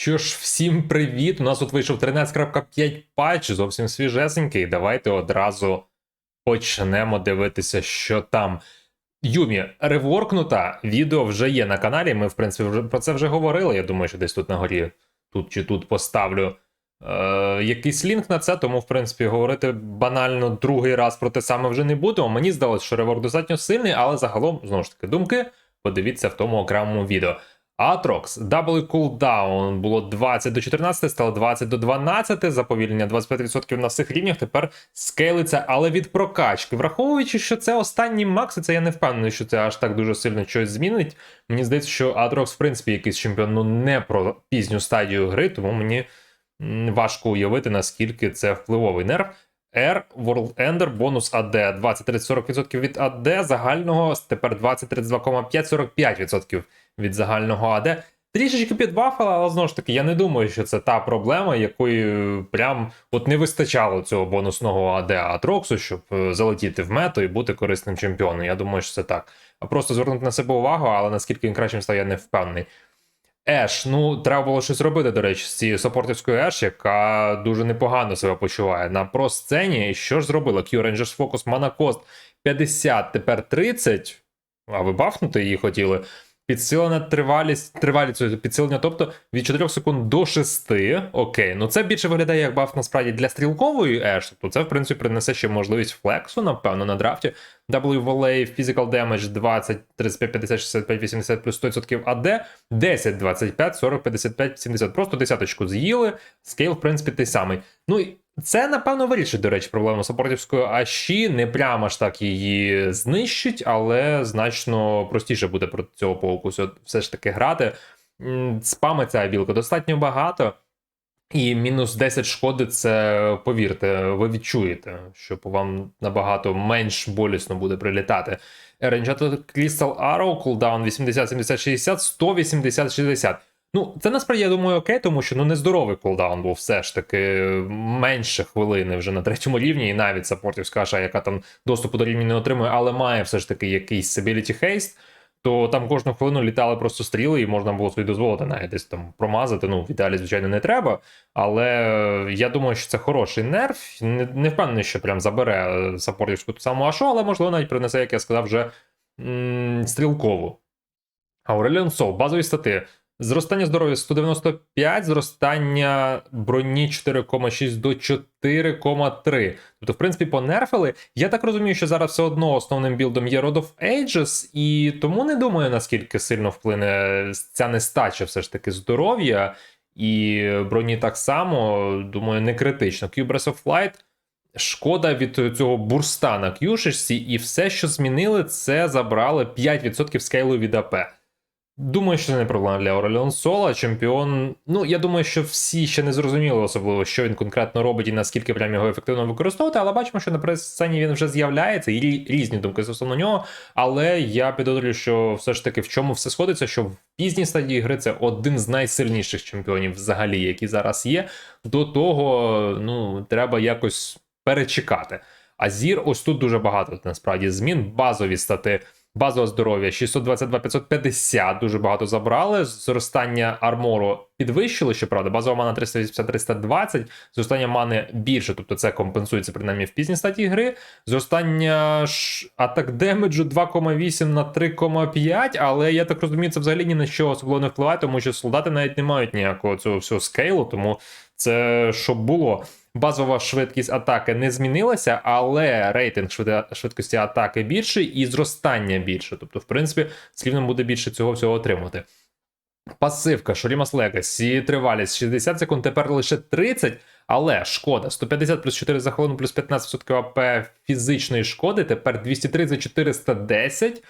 Що ж, всім привіт! У нас тут вийшов 13.5 патч, зовсім свіжесенький. Давайте одразу почнемо дивитися, що там. Юмі, реворкнута, відео вже є на каналі. Ми, в принципі, про це вже говорили. Я думаю, що десь тут на горі, тут чи тут поставлю е, якийсь лінк на це, тому, в принципі, говорити банально другий раз про те саме вже не будемо. Мені здалося, що реворк достатньо сильний, але загалом, знову ж таки, думки. Подивіться в тому окремому відео. Atrox, W cooldown було 20 до 14, стало 20 до 12, заповільнення 25% на всіх рівнях, тепер скейлиться, але від прокачки. Враховуючи, що це останні макси, це я не впевнений, що це аж так дуже сильно щось змінить. Мені здається, що Atrox, в принципі, якийсь чемпіон, ну не про пізню стадію гри, тому мені важко уявити, наскільки це впливовий нерв. R, World Ender, бонус AD 20-30-40% від AD, загального тепер 20-32,5-45% від загального АД. Трішечки підбафала, але знову ж таки, я не думаю, що це та проблема, якої прям от не вистачало цього бонусного АД Атроксу, щоб е, залетіти в мету і бути корисним чемпіоном. Я думаю, що це так. А просто звернути на себе увагу, але наскільки він кращим став, я не впевнений. Еш, ну треба було щось робити, до речі, з цією саппортівською Еш, яка дуже непогано себе почуває на про-сцені. Що ж зробила? Q Rangers Focus Mana Cost 50, тепер 30. А ви бафнути її хотіли? Підсилена тривалість, тривалість підсилення, тобто від 4 секунд до 6. Окей, ну це більше виглядає як баф насправді для стрілкової еш, тобто це, в принципі, принесе ще можливість флексу, напевно, на драфті. W Volley, Physical Damage 20, 35, 50, 65, 80 плюс 100% AD, 10, 25, 40, 55, 70. Просто десяточку з'їли. Скейл, в принципі, той самий. Ну це, напевно, вирішить, до речі, проблему саппортівської Аші. Не прямо ж так її знищить, але значно простіше буде проти цього полку все ж таки грати. Спами ця білка достатньо багато. І мінус 10 шкоди, це повірте, ви відчуєте, що по вам набагато менш болісно буде прилітати. Рейнджато Crystal Arrow, кулдаун 80, 70, 60, 180, 60. Ну, це насправді я думаю окей, тому що ну нездоровий кулдаун був все ж таки менше хвилини вже на третьому рівні, і навіть саппортівська ша, яка там доступу до рівня не отримує, але має все ж таки якийсь Stability Haste, то там кожну хвилину літали просто стріли, і можна було собі дозволити навіть десь там промазати. Ну, в ідеалі, звичайно, не треба. Але я думаю, що це хороший нерв. Не, не впевнений, що прям забере саппортівську ту саму ашу, але можливо навіть принесе, як я сказав, вже м- стрілкову. Ауреліон Сол, базові стати. Зростання здоров'я 195, зростання броні 4,6 до 4,3. Тобто, в принципі, понерфили. Я так розумію, що зараз все одно основним білдом є Road of Ages, і тому не думаю, наскільки сильно вплине ця нестача все ж таки здоров'я. І броні так само, думаю, не критично. Breath of Flight. Шкода від цього бурста на Q6, і все, що змінили, це забрали 5% скейлу від АП. Думаю, що це не проблема для Ореліон Сола. Чемпіон. Ну, я думаю, що всі ще не зрозуміли, особливо, що він конкретно робить і наскільки прям його ефективно використовувати, але бачимо, що на прес-сцені він вже з'являється, і різні думки стосовно нього. Але я підозрюю, що все ж таки в чому все сходиться, що в пізній стадії гри це один з найсильніших чемпіонів взагалі, які зараз є. До того, ну, треба якось перечекати. А зір, ось тут дуже багато насправді змін, базові стати. Базове здоров'я 622 550, дуже багато забрали. Зростання армору підвищили, щоправда, базова мана 380-320, зростання мани більше, тобто це компенсується принаймні в пізній стадії гри. Зростання атак демеджу 2,8 на 3,5, але я так розумію, це взагалі ні на що особливо не впливає, тому що солдати навіть не мають ніякого цього всього скейлу, тому це щоб було. Базова швидкість атаки не змінилася, але рейтинг швидкості атаки більший і зростання більше. Тобто, в принципі, слівно буде більше цього всього отримати. Пасивка Шорімас Легасі, тривалість 60 секунд, тепер лише 30, але шкода 150 плюс 4 за хвилину, плюс 15% АП фізичної шкоди, тепер 230 410,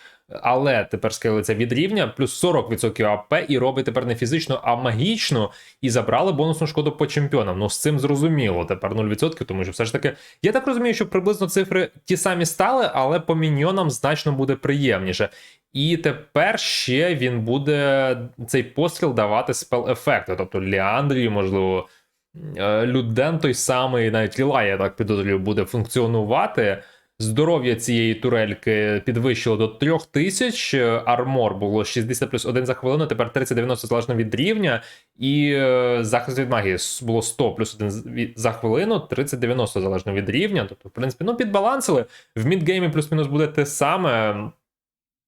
але тепер скейлиться від рівня, плюс 40% АП і робить тепер не фізично, а магічно. І забрали бонусну шкоду по чемпіонам. Ну, з цим зрозуміло, тепер 0%, тому що все ж таки, я так розумію, що приблизно цифри ті самі стали, але по міньйонам значно буде приємніше. І тепер ще він буде цей постріл давати спел-ефекти. Тобто Ліандрії, можливо, е, Люден той самий, навіть Ліла, я так підозрюю, буде функціонувати. Здоров'я цієї турельки підвищило до 3000, е, армор було 60 плюс 1 за хвилину, тепер 30-90 залежно від рівня, і е, захист від магії було 100 плюс 1 з- за хвилину, 30-90 залежно від рівня. Тобто, в принципі, ну підбалансили. В мідгеймі плюс-мінус буде те саме.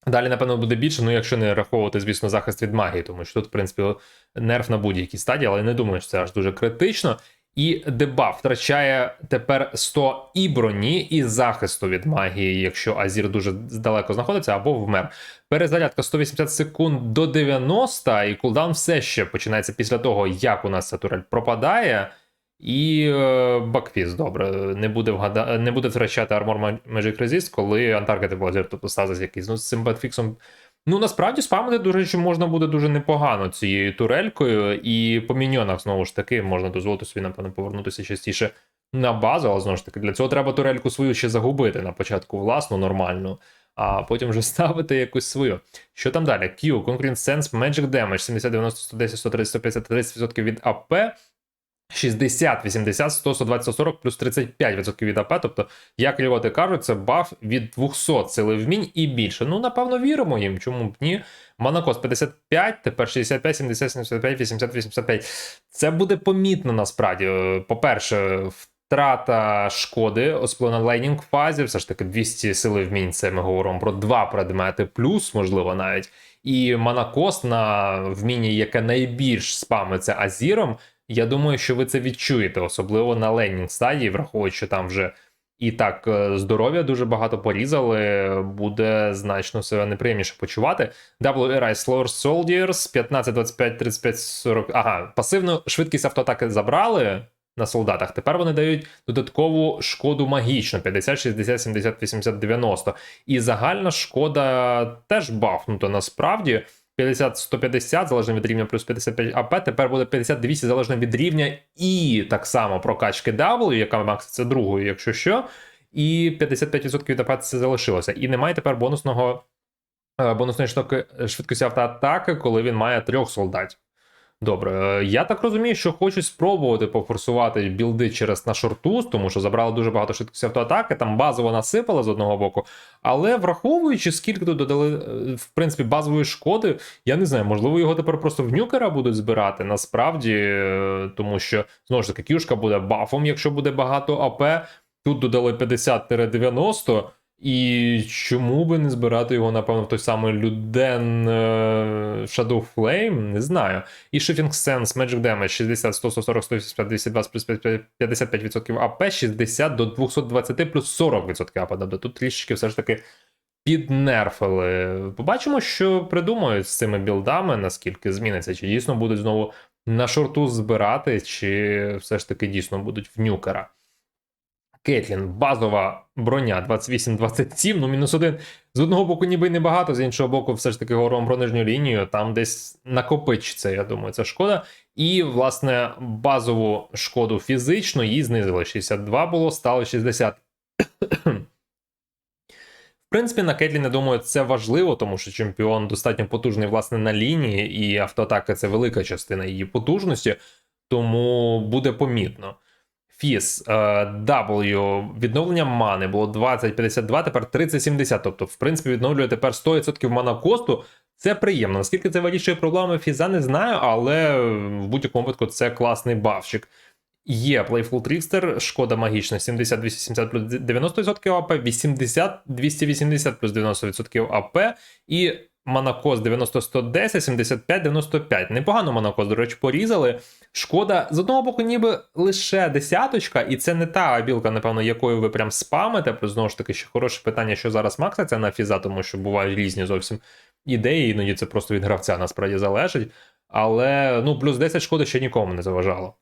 Далі, напевно, буде більше, ну якщо не раховувати, звісно, захист від магії, тому що тут, в принципі, нерв на будь-якій стадії, але не думаю, що це аж дуже критично. І дебаф втрачає тепер 100 і броні, і захисту від магії, якщо Азір дуже далеко знаходиться, або вмер. Перезарядка 180 секунд до 90, і кулдаун все ще починається після того, як у нас ця турель пропадає. І е, бакфіс, добре, не буде вгада... не буде втрачати армор Magic Resist, коли Антарктида Блазер, тобто стазис якийсь. Ну, з цим бакфіксом Ну, насправді спамити, до речі, можна буде дуже непогано цією турелькою, і по міньйонах, знову ж таки, можна дозволити собі, напевно, повернутися частіше на базу, але знову ж таки, для цього треба турельку свою ще загубити на початку власну, нормальну, а потім вже ставити якусь свою. Що там далі? Q, Concurrent Sense, Magic Damage, 70, 90, 110, 130, 150, 30% від АП. 60, 80, 100, 120, 140 плюс 35% від АП. Тобто, як лівоти кажуть, це баф від 200 сили вмінь і більше. Ну, напевно, віримо їм, чому б ні. Монакос 55, тепер 65, 70, 75, 80, 85. Це буде помітно насправді. По-перше, втрата шкоди, особливо на лейнінг фазі, все ж таки 200 сили вмінь. Це ми говоримо про два предмети, плюс, можливо, навіть. І Монакос на вмінні, яке найбільш спамиться Азіром. Я думаю, що ви це відчуєте, особливо на лейнінг стадії, враховуючи, там вже і так е, здоров'я дуже багато порізали, буде значно себе неприємніше почувати. WRI Slower Soldiers 15, 25, 35, 40. Ага, пасивну швидкість автоатаки забрали на солдатах. Тепер вони дають додаткову шкоду магічну: 50, 60, 70, 80, 90. І загальна шкода теж бафнута насправді. 50-150 залежно від рівня плюс 55 АП, тепер буде 50-200 залежно від рівня, і так само прокачки W, яка макситься другою, якщо що. І 55% від АП це залишилося. І немає тепер бонусного е, бонусної штуки швидкості автоатаки, коли він має трьох солдатів. Добре, е, я так розумію, що хочуть спробувати пофорсувати білди через на шортуз, тому що забрали дуже багато швидкості автоатаки, там базово насипали з одного боку. Але враховуючи, скільки тут додали, е, в принципі, базової шкоди, я не знаю, можливо, його тепер просто в нюкера будуть збирати насправді, е, тому що знову ж таки кюшка буде бафом, якщо буде багато АП. Тут додали 50-90. І чому би не збирати його, напевно, в той самий Люден е, Shadow Flame? Не знаю. І Shifting Sense, Magic Damage 60, 100, 140, 180, 220 плюс 55% АП, 60 до 220 плюс 40% АП. Тобто тут трішечки все ж таки піднерфили. Побачимо, що придумають з цими білдами, наскільки зміниться, чи дійсно будуть знову на шорту збирати, чи все ж таки дійсно будуть в нюкера. Кетлін, базова броня 28-27, ну мінус один. З одного боку, ніби небагато, з іншого боку, все ж таки говоримо про нижню лінію, там десь накопичиться, я думаю, це шкода. І, власне, базову шкоду фізично її знизили. 62 було, стало 60. В принципі, на Кетлін, я думаю, це важливо, тому що чемпіон достатньо потужний, власне, на лінії, і автоатака це велика частина її потужності, тому буде помітно. Фіс е, W, відновлення мани було 20-52, тепер 30-70. Тобто, в принципі, відновлює тепер 100% мана косту. Це приємно. Наскільки це вирішує проблеми Фіза, не знаю, але в будь-якому випадку це класний бафчик. Є Playful Trickster, шкода магічна 70-270 плюс 90% АП, 80-280 плюс 90% АП і Монакос 90-110, 75-95. Непогано Монакос, до речі, порізали. Шкода, з одного боку, ніби лише десяточка, і це не та білка, напевно, якою ви прям спамите. Плюс знову ж таки, ще хороше питання, що зараз макситься на фіза, тому що бувають різні зовсім ідеї, іноді це просто від гравця насправді залежить. Але ну, плюс 10 шкоди ще нікому не заважало.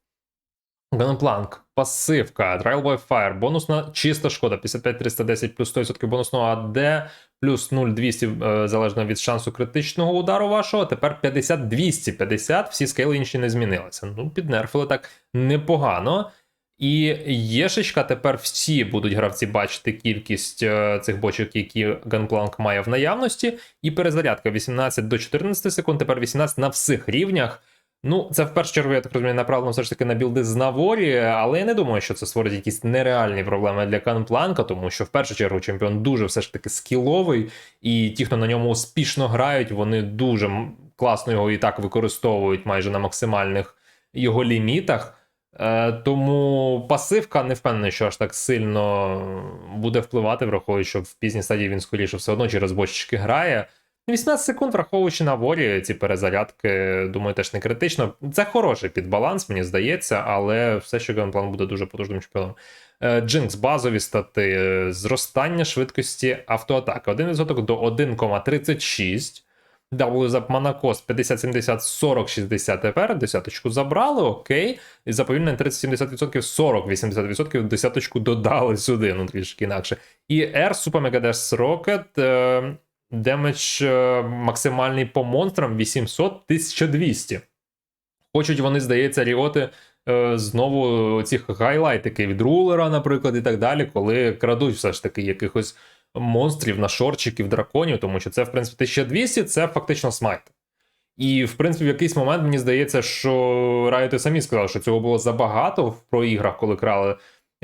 Gunplank, пасивка, Trial by Fire, бонусна чиста шкода, 55-310 плюс 100% бонусного АД, плюс 0-200 е, залежно від шансу критичного удару вашого. Тепер 50-250, всі скейли інші не змінилися. Ну, піднерфили так непогано. І єшечка тепер всі будуть гравці бачити кількість е, цих бочок, які Gunplank має в наявності. І перезарядка 18 до 14 секунд, тепер 18 на всіх рівнях. Ну, це в першу чергу, я так розумію, направлено все ж таки на білди з Наворі, але я не думаю, що це створить якісь нереальні проблеми для Канпланка, тому що в першу чергу чемпіон дуже все ж таки скіловий, і ті, хто на ньому успішно грають, вони дуже класно його і так використовують майже на максимальних його лімітах. Е, тому пасивка не впевнений, що аж так сильно буде впливати, враховуючи, що в пізній стадії він скоріше все одно через бочечки грає. 18 секунд, враховуючи на ворі, ці перезарядки, думаю, теж не критично. Це хороший підбаланс, мені здається, але все, що геймплан буде дуже потужним чемпіоном. Е, Джинкс, базові стати, е, зростання швидкості автоатаки 1% до 1,36. WZAP Манакос 50, 70, 40, 60 тепер. Десяточку забрали, окей. І заповільнення 30-70%, 40-80%, десяточку додали сюди, ну трішки інакше. І R Super Mega Dash Rocket. Демедж максимальний по монстрам 800 1200. Хочуть вони, здається, ріоти е, знову ці хайлайтики від рулера, наприклад, і так далі, коли крадуть все ж таки якихось монстрів на шорчиків, драконів, тому що це, в принципі, 1200 це фактично смайт. І, в принципі, в якийсь момент мені здається, що Райоти самі сказали, що цього було забагато в проіграх, коли крали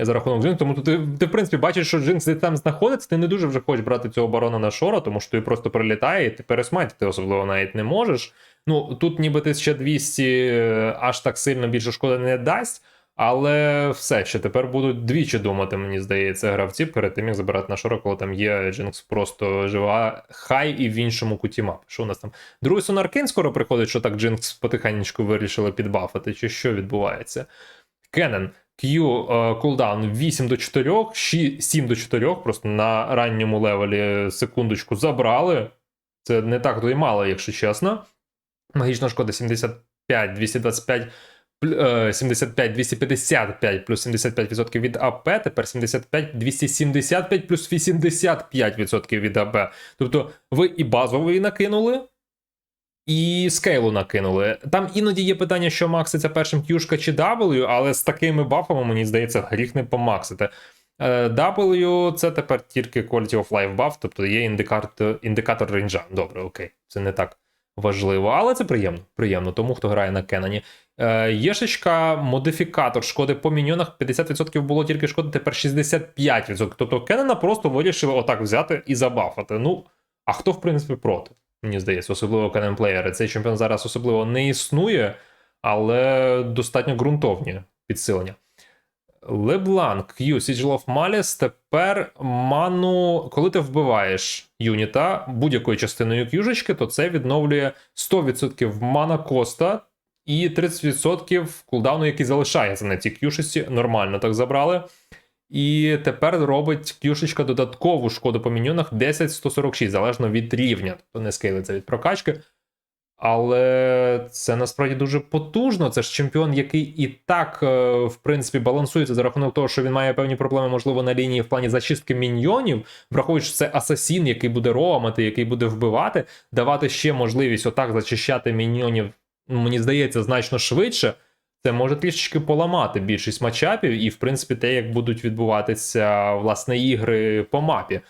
за рахунок Джинкс. Тому ти, ти, в принципі, бачиш, що Джинкс десь там знаходиться, ти не дуже вже хочеш брати цього барона на шора, тому що тобі просто прилітає, і ти пересматити особливо навіть не можеш. Ну, тут ніби 1200 е, аж так сильно більше шкоди не дасть. Але все ще тепер будуть двічі думати, мені здається, гравці перед тим, як забирати на шоро, коли там є Джинкс просто жива, хай і в іншому куті мапи. Що у нас там? Другий Сон скоро приходить, що так Джинкс потихеньку вирішили підбафати, чи що відбувається? Кеннен. Q е, кулдаун 8 до 4, 6, 7 до 4, просто на ранньому левелі секундочку забрали. Це не так то й мало, якщо чесно. Магічна шкода 75, 225, е, 75, 255 плюс 75% від АП, тепер 75, 275 плюс 85% від АП. Тобто ви і базовий накинули, і скейлу накинули. Там іноді є питання, що макситься першим Q чи W, але з такими бафами, мені здається, гріх не помаксити. Е, W це тепер тільки Quality of Life баф, тобто є індикатор, індикатор рейнджа. Добре, окей, це не так важливо, але це приємно. Приємно тому, хто грає на Кеноні. Е, Єшечка, модифікатор шкоди по міньйонах 50% було тільки шкоди, тепер 65%. Тобто Кеннона просто вирішили отак взяти і забафати. Ну, а хто, в принципі, проти? Мені здається, особливо Кеннон-плеєри. Цей чемпіон зараз особливо не існує, але достатньо ґрунтовні підсилення. Леблан, Q, Sigil of Malice, тепер ману, коли ти вбиваєш юніта будь-якою частиною кюжечки, то це відновлює 100% мана коста і 30% кулдауну, який залишається на цій кюшечці. Нормально так забрали. І тепер робить кюшечка додаткову шкоду по міньйонах 10-146, залежно від рівня. Тобто не скейлиться від прокачки. Але це насправді дуже потужно. Це ж чемпіон, який і так, е, в принципі, балансується за рахунок того, що він має певні проблеми, можливо, на лінії в плані зачистки міньйонів, враховуючи, що це асасін, який буде роамати, який буде вбивати, давати ще можливість отак зачищати міньйонів, ну, мені здається, значно швидше. Це може трішечки поламати більшість матчапів, і, в принципі, те, як будуть відбуватися власне ігри по мапі.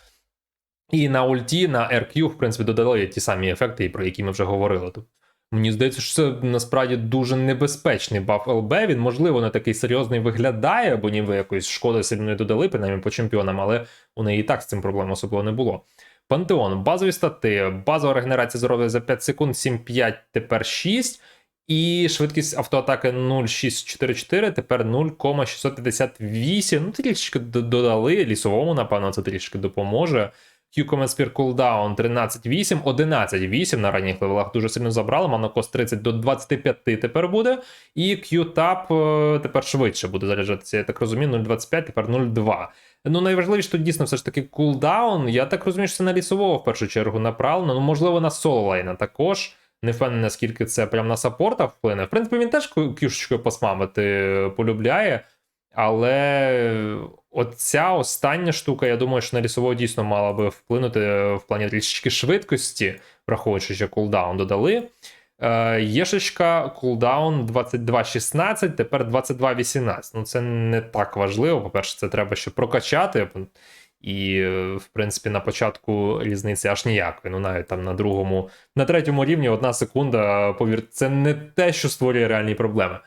І на ульті, на RQ, в принципі, додали ті самі ефекти, про які ми вже говорили. Тобто, мені здається, що це насправді дуже небезпечний баф ЛБ. Він, можливо, не такий серйозний виглядає, бо ніби якоїсь шкоди сильно не додали, принаймні по чемпіонам, але у неї і так з цим проблем особливо не було. Пантеон, базові стати, базова регенерація здоров'я за 5 секунд, 7-5, тепер 6. І швидкість автоатаки 0,644, тепер 0,658. Ну, трішки д- додали. Лісовому, напевно, це трішки допоможе. Q Command Spear Cooldown 13.8, 11.8 на ранніх левелах дуже сильно забрали. Манокос 30 до 25 тепер буде. І Q-Tap е, тепер швидше буде заряджатися. Я так розумію, 0.25, тепер 0.2. Ну, найважливіше тут дійсно все ж таки кулдаун. Я так розумію, що це на лісового в першу чергу направлено. Ну, можливо, на соло-лайна також. Не впевнений, наскільки це прям на саппорта вплине. В принципі, він теж кюшечкою посмамити полюбляє. Але оця остання штука, я думаю, що на лісового дійсно мала би вплинути в плані трішечки швидкості, враховуючи, що кулдаун додали. Е, Єшечка, кулдаун 22.16, тепер 22.18. Ну, це не так важливо. По-перше, це треба ще прокачати. І, е, в принципі, на початку різниці аж ніякої. Ну, навіть там на другому, на третьому рівні одна секунда, повір, це не те, що створює реальні проблеми.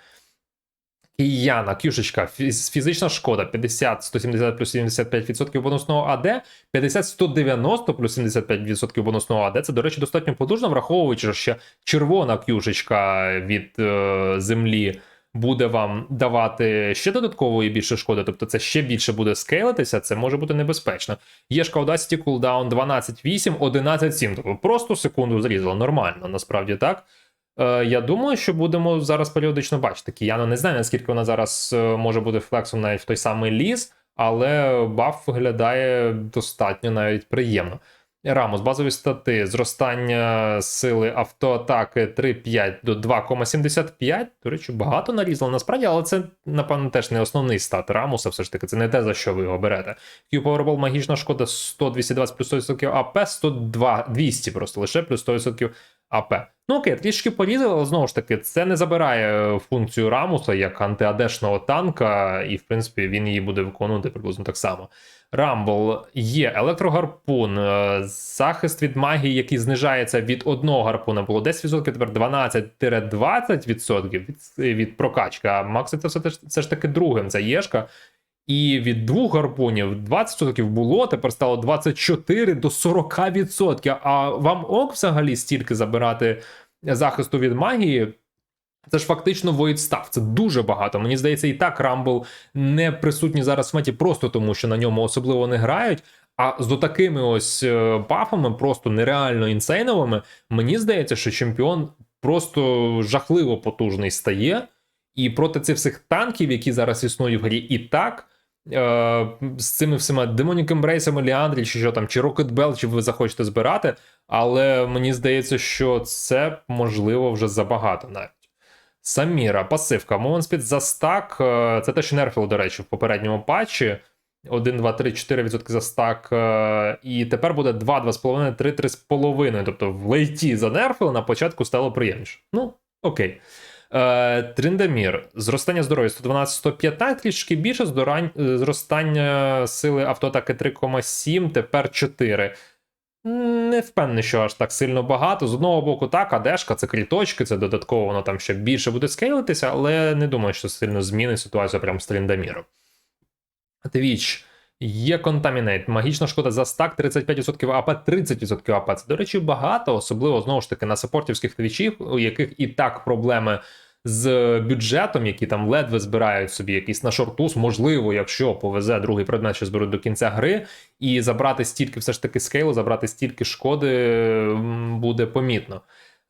Кияна, кюшечка, фізична шкода 50, 170 плюс 75% бонусного АД, 50, 190 плюс 75% бонусного АД. Це, до речі, достатньо потужно, враховуючи, що ще червона кюшечка від е, землі буде вам давати ще додаткової більше шкоди, тобто це ще більше буде скейлитися, це може бути небезпечно. Єшка Audacity кулдаун 12.8, 11.7, тобто просто секунду зрізало, нормально, насправді так. Е, Я думаю, що будемо зараз періодично бачити. Кіяна не знаю, наскільки вона зараз е, може бути флексом навіть в той самий ліс, але баф виглядає достатньо навіть приємно. Рамос, базові стати, зростання сили автоатаки 3,5 до 2,75. До речі, багато нарізало насправді, але це, напевно, теж не основний стат Рамуса, все ж таки, це не те, за що ви його берете. Q Powerball, магічна шкода 100, 220 плюс 100% АП, 102, 200 просто лише плюс 100% АП. Ну окей, трішки порізали, але знову ж таки, це не забирає е, функцію Рамуса як антиадешного танка, і в принципі він її буде виконувати приблизно так само. Рамбл є електрогарпун, е, захист від магії, який знижається від одного гарпуна, було 10%, тепер 12-20% від, від прокачки. А Макс це все, це ж таки другим, це єшка. І від двох гарпунів 20% було, тепер стало 24 до 40%. А вам ок взагалі стільки забирати захисту від магії? Це ж фактично Void став. Це дуже багато. Мені здається, і так Рамбл не присутній зараз в меті просто тому, що на ньому особливо не грають. А з такими ось е, бафами, просто нереально інсейновими, мені здається, що чемпіон просто жахливо потужний стає. І проти цих всіх танків, які зараз існують в грі, і так. Е, з цими всіма Demonic Embrace, Ліандрі, чи що там, чи Bell, чи ви захочете збирати, але мені здається, що це можливо вже забагато навіть. Саміра, пасивка, Moment Speed за стак. е, Це те, що нерфило, до речі, в попередньому патчі. 1, 2, 3, 4% за стак. е, І тепер буде 2, 2,5, 3, 3,5. Тобто в лейті занерфили, на початку стало приємніше. Ну, окей. Е, Триндамір. Зростання здоров'я 112, 115, трішки більше. Зростання сили автоатаки 3,7, тепер 4. Не впевнений, що аж так сильно багато. З одного боку, так, адешка, це кріточки, це додатково воно там ще більше буде скейлитися, але не думаю, що сильно змінить ситуацію прямо з Триндаміром. Твіч. Є Contaminate, магічна шкода за стак 35% АП, 30% АП. Це, до речі, багато, особливо знову ж таки на саппортівських твічів, у яких і так проблеми з бюджетом, які там ледве збирають собі якийсь на шортус, можливо, якщо повезе другий предмет, що зберуть до кінця гри, і забрати стільки все ж таки скейлу, забрати стільки шкоди буде помітно.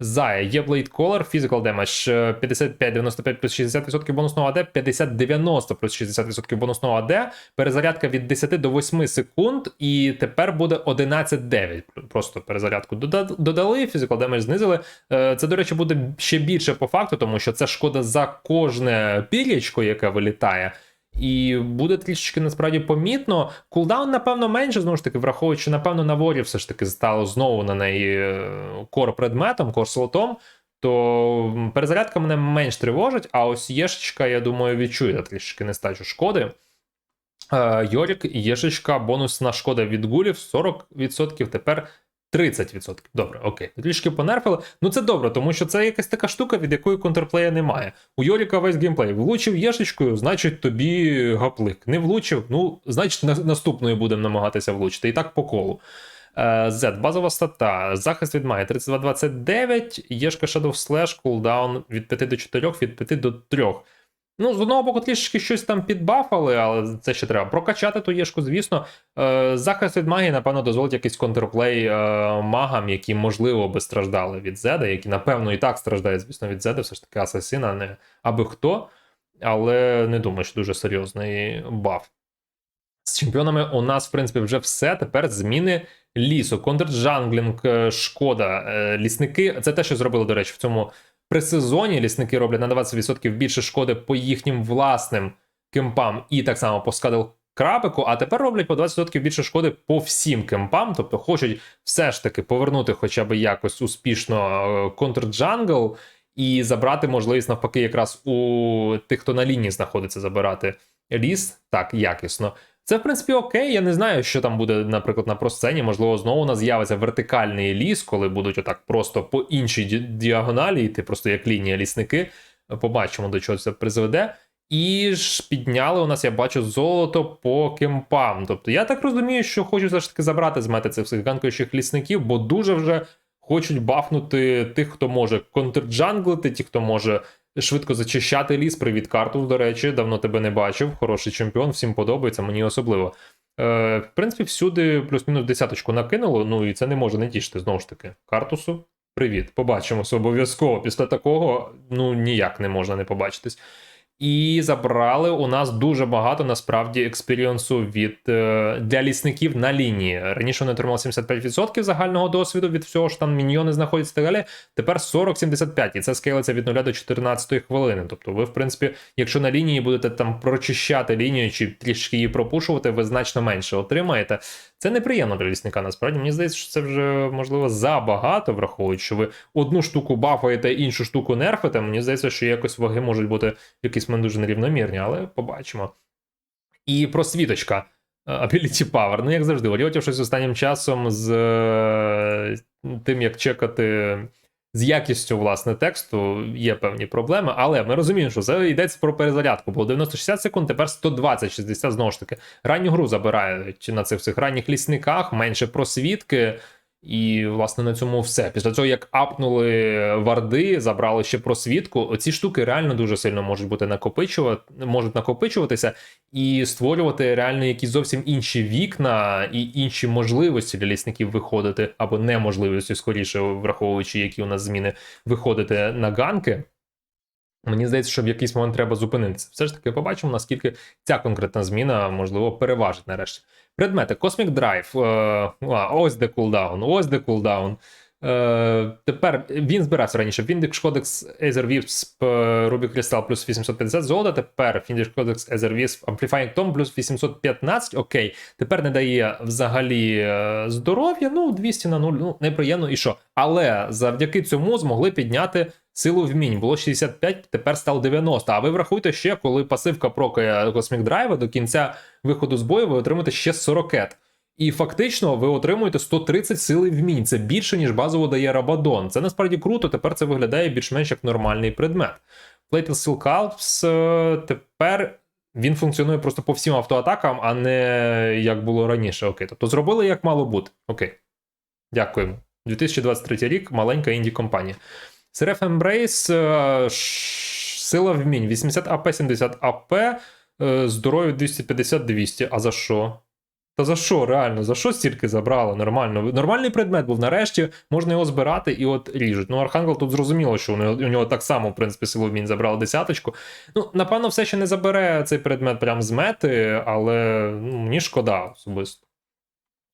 Зая, є Blade Collar, Physical Damage е, 55-95 плюс 60% бонусного АД, 50-90 плюс 60% бонусного АД, перезарядка від 10 до 8 секунд, і тепер буде 11-9. Просто перезарядку дода- додали, Physical Damage знизили. Е, Це, до речі, буде ще більше по факту, тому що це шкода за кожне пір'ячко, яке вилітає. І буде трішечки насправді помітно. Кулдаун, напевно, менше, знову ж таки, враховуючи, напевно, на ворі все ж таки стало знову на неї е, кор предметом, кор слотом, то перезарядка мене менш тривожить, а ось єшечка, я думаю, відчує трішки нестачу шкоди. Е, Йорік, єшечка, бонусна шкода від гулів 40%, тепер 30%. Добре, окей. Трішки понерфили. Ну це добре, тому що це якась така штука, від якої контрплея немає. У Йоріка весь геймплей. Влучив єшечкою, значить тобі гаплик. Не влучив, ну, значить, на- наступною будемо намагатися влучити. І так по колу. Е, Z, базова стата, захист від магії 32-29, єшка Shadow Slash, кулдаун від 5 до 4, від 5 до 3. Ну, з одного боку, трішки щось там підбафали, але це ще треба прокачати ту єшку, звісно. Е, захист від магії, напевно, дозволить якийсь контрплей е, магам, які, можливо, би страждали від Зеда, які, напевно, і так страждають, звісно, від Зеда, все ж таки асасин, а не аби хто. Але не думаю, що дуже серйозний баф. З чемпіонами у нас, в принципі, вже все. Тепер зміни лісу. Контрджанглінг, е, шкода. Лісники, це те, що зробили, до речі, в цьому пресезоні. Лісники роблять на 20% більше шкоди по їхнім власним кемпам і так само по скадл крапику, а тепер роблять по 20% більше шкоди по всім кемпам, тобто хочуть все ж таки повернути хоча б якось успішно е, контрджангл і забрати можливість навпаки, якраз у тих, хто на лінії знаходиться, забирати ліс так якісно. Це, в принципі, окей. Я не знаю, що там буде, наприклад, на просцені. Можливо, знову у нас з'явиться вертикальний ліс, коли будуть отак просто по іншій ді- діагоналі йти, просто як лінія лісники. Побачимо, до чого це призведе. І ж підняли у нас, я бачу, золото по кемпам. Тобто я так розумію, що хочу все ж таки забрати з мети цих всіх ганкуючих лісників, бо дуже вже хочуть бафнути тих, хто може контрджанглити, ті, хто може швидко зачищати ліс. Привіт, Картус, до речі, давно тебе не бачив. Хороший чемпіон, всім подобається, мені особливо. Е, в принципі, всюди плюс-мінус десяточку накинуло, ну і це не може не тішити знову ж таки. Картусу, привіт, побачимося обов'язково. Після такого ну ніяк не можна не побачитись. І забрали у нас дуже багато насправді експіріонсу від е, для лісників на лінії. Раніше вони отримали 75% загального досвіду від всього ж там міньйони знаходяться так далі. Тепер 40-75, і це скейлиться від 0 до 14 хвилини. Тобто, ви, в принципі, якщо на лінії будете там прочищати лінію чи трішки її пропушувати, ви значно менше отримаєте. Це неприємно для лісника. Насправді мені здається, що це вже можливо забагато, враховуючи, що ви одну штуку бафаєте, іншу штуку нерфите. Мені здається, що якось ваги можуть бути в якийсь момент дуже нерівномірні, але побачимо. І просвіточка. світочка. Ability Power. Ну, як завжди, Валіотів щось останнім часом з е, тим, як чекати з якістю власне тексту, є певні проблеми, але ми розуміємо, що це йдеться про перезарядку. Було 90-60 секунд, тепер 120-60 знову ж таки. Ранню гру забирають на цих всіх ранніх лісниках, менше просвітки. І, власне, на цьому все. Після того, як апнули варди, забрали ще просвітку, оці штуки реально дуже сильно можуть бути накопичувати, можуть накопичуватися і створювати реально якісь зовсім інші вікна і інші можливості для лісників виходити, або неможливості, скоріше, враховуючи, які у нас зміни виходити на ганки. Мені здається, що в якийсь момент треба зупинитися. Все ж таки, побачимо, наскільки ця конкретна зміна, можливо, переважить нарешті. Предмети Cosmic Drive. А, ось де кулдаун, ось де кулдаун. Е, тепер він збирався раніше. Vindex Codex Aether Wisp е, Ruby Crystal плюс 850 золота. Тепер Vindex Codex Aether Wisp Amplifying Tom плюс 815. Окей. Тепер не дає взагалі е, здоров'я. Ну, 200 на 0. Ну, неприємно і що. Але завдяки цьому змогли підняти силу вмінь. Було 65, тепер стало 90. А ви врахуйте ще, коли пасивка прокає Cosmic Drive, до кінця виходу з бою ви отримаєте ще 40. І фактично ви отримуєте 130 сили вмінь. Це більше, ніж базово дає Рабадон. Це насправді круто. Тепер це виглядає більш-менш як нормальний предмет. Plated Steel Calves е, тепер він функціонує просто по всім автоатакам, а не як було раніше. Окей. Тобто зробили як мало бути. Окей. Дякуємо. 2023 рік маленька інді компанія. Seraph Embrace, е, сила вмінь 80 АП, 70 АП, е, здоров'я 250-200. А за що? Та за що, реально? За що стільки забрали? Нормально. Нормальний предмет був. Нарешті можна його збирати і от ріжуть. Ну, Архангел тут зрозуміло, що у нього, у нього так само, в принципі, силу вмінь забрали десяточку. Ну, напевно, все ще не забере цей предмет прям з мети, але ну, мені шкода особисто.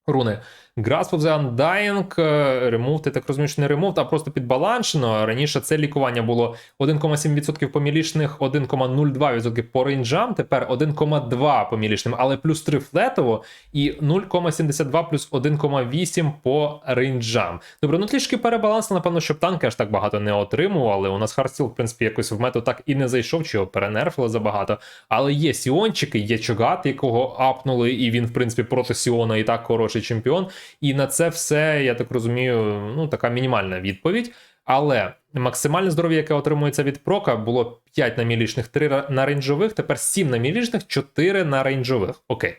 Руни. Grasp of the Undying, е, Removed, я так розумію, що не Removed, а просто підбаланшено. Раніше це лікування було 1,7% по мілічних, 1,02% по рейнджам, тепер 1,2 по мілічним, але плюс 3 флетово і 0,72 плюс 1,8 по рейнджам. Добре, ну трішки перебалансно, напевно, щоб танки аж так багато не отримували. У нас Хардстіл, в принципі, якось в мету так і не зайшов, чи його перенерфили забагато. Але є Сіончики, є Чогат, якого апнули, і він, в принципі, проти Сіона і так хороший чемпіон. І на це все, я так розумію, ну така мінімальна відповідь. Але максимальне здоров'я, яке отримується від прока, було 5 на мілічних, 3 на рейнджових, тепер 7 на мілічних, 4 на рейнджових. Окей.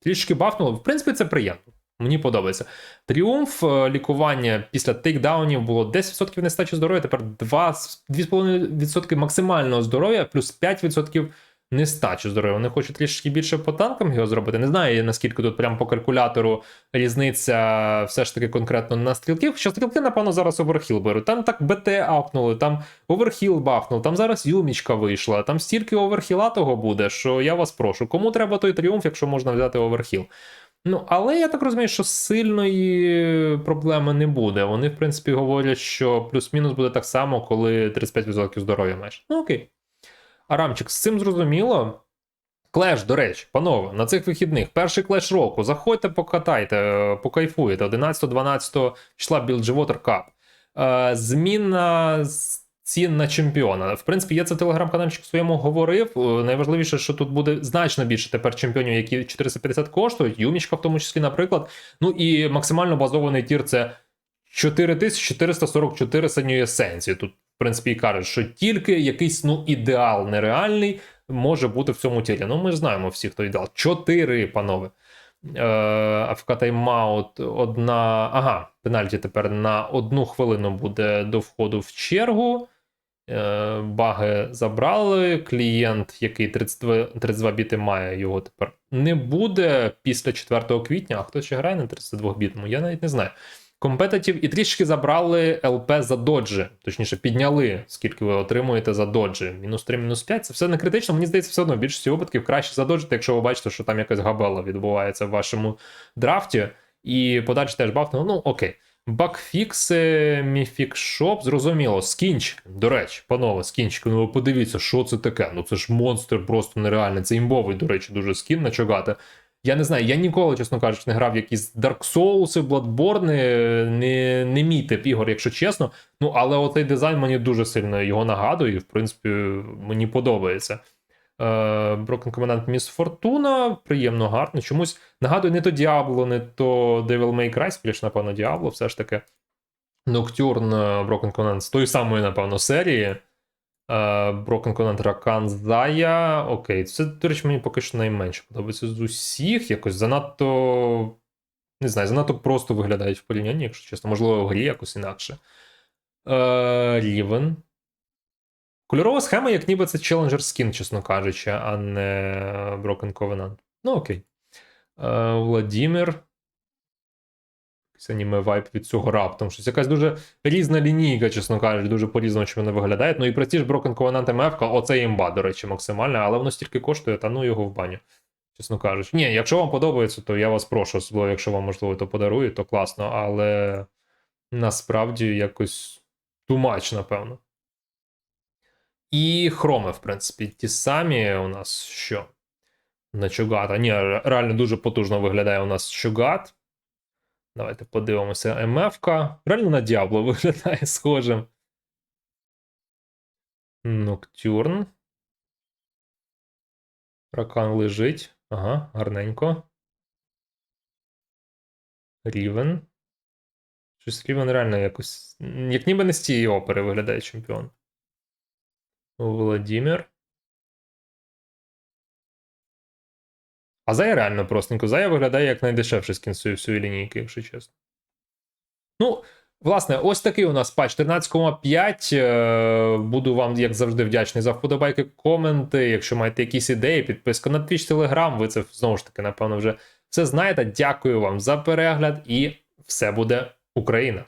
Трішки бафнуло. В принципі, це приємно. Мені подобається. Тріумф е, лікування після тейкдаунів було 10% нестачі здоров'я, тепер 2, 2,5% максимального здоров'я, плюс 5% нестачі здоров'я. Вони хочуть трішки більше по танкам його зробити. Не знаю, наскільки тут прямо по калькулятору різниця все ж таки конкретно на стрілки. Хоча стрілки, напевно, зараз оверхіл беруть. Там так БТ апнули, там оверхіл бафнув, там зараз юмічка вийшла, там стільки оверхіла того буде, що я вас прошу. Кому треба той тріумф, якщо можна взяти оверхіл? Ну, але я так розумію, що сильної проблеми не буде. Вони, в принципі, говорять, що плюс-мінус буде так само, коли 35% здоров'я маєш. Ну окей. Арамчик, з цим зрозуміло. Клеш, до речі, панове, на цих вихідних, перший клеш року. Заходьте, покатайте, е, покайфуєте. 11-12 числа Білджевотер Cup. Е, Зміна цін на чемпіона. В принципі, я це телеграм-канальчик своєму говорив. Е, Найважливіше, що тут буде значно більше тепер чемпіонів, які 450 коштують. Юмічка, в тому числі, наприклад. Ну і максимально базований тір це 4444 синьої есенції. Тут, в принципі, і кажуть, що тільки якийсь ну ідеал нереальний може бути в цьому тілі. Ну, ми знаємо всі, хто ідеал. Чотири, панове. Е, АФК тайм-аут, одна. Ага, пенальті тепер на одну хвилину буде до входу в чергу. Е, Баги забрали. Клієнт, який 32, 32 біти має, його тепер не буде після 4 квітня. А хто ще грає на 32 бітому? Я навіть не знаю. Компетитів і трішки забрали ЛП за доджі, точніше, підняли, скільки ви отримуєте за доджі. Мінус 3, мінус 5. Це все не критично. Мені здається, все одно більшості випадків краще задоджити, якщо ви бачите, що там якась габела відбувається в вашому драфті. І подальше теж бафнули. Ну, окей. Бакфікси, міфікшоп, зрозуміло, скінчики. До речі, панове, скінчики. Ну ви подивіться, що це таке. Ну це ж монстр просто нереальний. Це імбовий, до речі, дуже скін на чогати. Я не знаю, я ніколи, чесно кажучи, не грав якісь Dark Souls, Bloodborne, не, не мій тип ігор, якщо чесно. Ну, але оцей дизайн мені дуже сильно його нагадує, і в принципі мені подобається. Е, Broken Commandant Miss Fortuna, приємно, гарно. Чомусь нагадує не то Diablo, не то Devil May Cry, скоріше, напевно, Diablo, все ж таки. Nocturne е, Broken Commandant з тої самої, напевно, серії. Е, Broken Commandant Rakan Zaya. Окей, це, до речі, мені поки що найменше подобається з усіх. Якось занадто. Не знаю, занадто просто виглядають в порівнянні, якщо чесно, можливо, в грі якось інакше. Е, Рівен. Кольорова схема, як ніби це Challenger Skin, чесно кажучи, а не Broken Covenant. Ну, окей. Е. Аніме вайп від цього раптом. Щось якась дуже різна лінійка, чесно кажучи, дуже по-різному, чим вони виглядають. Ну і простіж Broken Covenant MF, оце імба, до речі, максимальна, але воно стільки коштує, та ну його в баню. Чесно кажучи. Ні, якщо вам подобається, то я вас прошу, особливо, якщо вам можливо то подарую, то класно, але насправді якось тумач, напевно. І хроми, в принципі, ті самі у нас що? На Чугата. Ні, реально дуже потужно виглядає у нас Чугат. Давайте подивимося. МФ-ка. Реально на Діабло виглядає схожим. Ноктюрн. Ракан лежить. Ага, гарненько. Рівен. Щось Рівен реально якось. Як ніби не з тієї опери виглядає чемпіон. Володимир. А Зая реально простенько. Зая виглядає як найдешевший з кінцю всієї лінійки, якщо чесно. Ну, власне, ось такий у нас патч 13,5. Е, Буду вам, як завжди, вдячний за вподобайки, коменти. Якщо маєте якісь ідеї, підписка на Twitch, Telegram, ви це знову ж таки, напевно, вже все знаєте. Дякую вам за перегляд і все буде Україна!